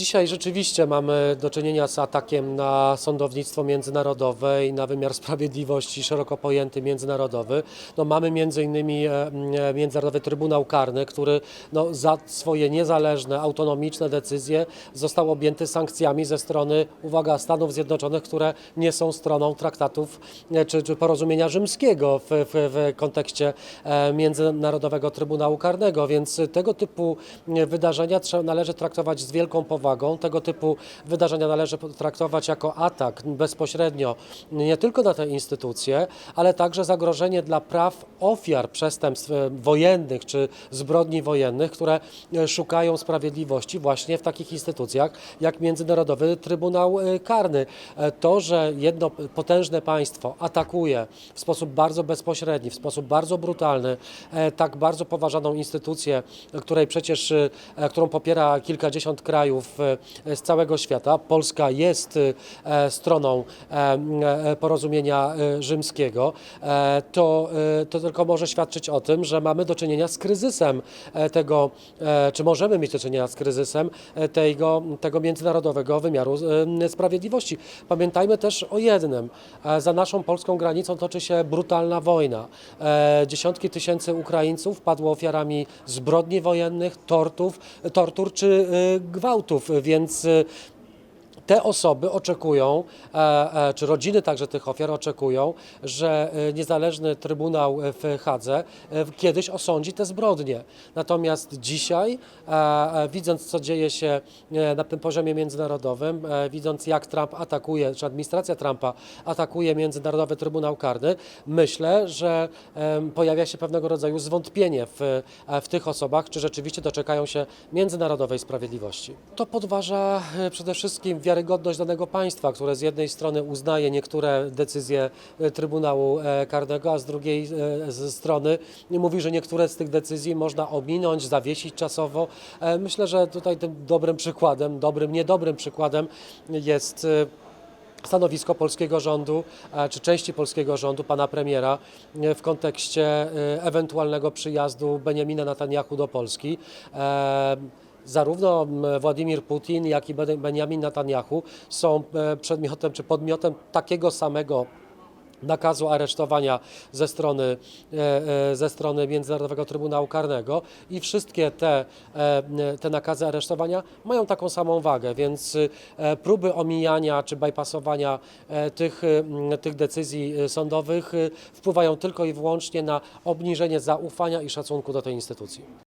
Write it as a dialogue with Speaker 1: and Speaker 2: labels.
Speaker 1: Dzisiaj rzeczywiście mamy do czynienia z atakiem na sądownictwo międzynarodowe i na wymiar sprawiedliwości szeroko pojęty międzynarodowy. No, mamy między innymi e, e, Międzynarodowy Trybunał Karny, który no, za swoje niezależne, autonomiczne decyzje został objęty sankcjami ze strony, uwaga, Stanów Zjednoczonych, które nie są stroną traktatów e, czy, czy porozumienia rzymskiego w, w, w kontekście Międzynarodowego Trybunału Karnego, więc tego typu wydarzenia trzeba, należy traktować z wielką powagą. Tego typu wydarzenia należy traktować jako atak bezpośrednio nie tylko na te instytucje, ale także zagrożenie dla praw ofiar przestępstw e, wojennych czy zbrodni wojennych, które e, szukają sprawiedliwości właśnie w takich instytucjach jak Międzynarodowy Trybunał e, Karny. To, że jedno potężne państwo atakuje w sposób bardzo bezpośredni, w sposób bardzo brutalny tak bardzo poważaną instytucję, której przecież, którą popiera kilkadziesiąt krajów z całego świata. Polska jest e, stroną e, e, porozumienia e, rzymskiego, e, to, e, to tylko może świadczyć o tym, że mamy do czynienia z kryzysem e, tego, e, czy możemy mieć do czynienia z kryzysem e, tego, tego międzynarodowego wymiaru e, sprawiedliwości. Pamiętajmy też o jednym. E, Za naszą polską granicą toczy się brutalna wojna. E, Dziesiątki tysięcy Ukraińców padło ofiarami zbrodni wojennych, tortów, tortur czy e, gwałtów, więc e, te osoby oczekują, e, e, czy rodziny także tych ofiar oczekują, że e, niezależny trybunał w Hadze kiedyś osądzi te zbrodnie. Natomiast dzisiaj, widząc co dzieje się na tym poziomie międzynarodowym, widząc jak Trump atakuje, czy administracja Trumpa atakuje Międzynarodowy Trybunał Karny, myślę, że pojawia się pewnego rodzaju zwątpienie w, w tych osobach, czy rzeczywiście doczekają się międzynarodowej sprawiedliwości. To podważa przede wszystkim wiarygodność danego państwa, które z jednej strony uznaje niektóre decyzje e, Trybunału e, Karnego, a z drugiej e, strony mówi, że niektóre z tych decyzji można ominąć, zawiesić czasowo. Myślę, że tutaj tym dobrym przykładem, dobrym, niedobrym przykładem jest stanowisko polskiego rządu, czy części polskiego rządu, pana premiera, w kontekście ewentualnego przyjazdu Benjamina Netanyahu do Polski. Zarówno Władimir Putin, jak i Ben- Benjamin Netanyahu są e, przedmiotem czy podmiotem takiego samego nakazu aresztowania ze strony, e, e, ze strony Międzynarodowego Trybunału Karnego i wszystkie te, te nakazy aresztowania mają taką samą wagę, więc próby omijania czy bypassowania tych, tych decyzji sądowych wpływają tylko i wyłącznie na obniżenie zaufania i szacunku do tej instytucji.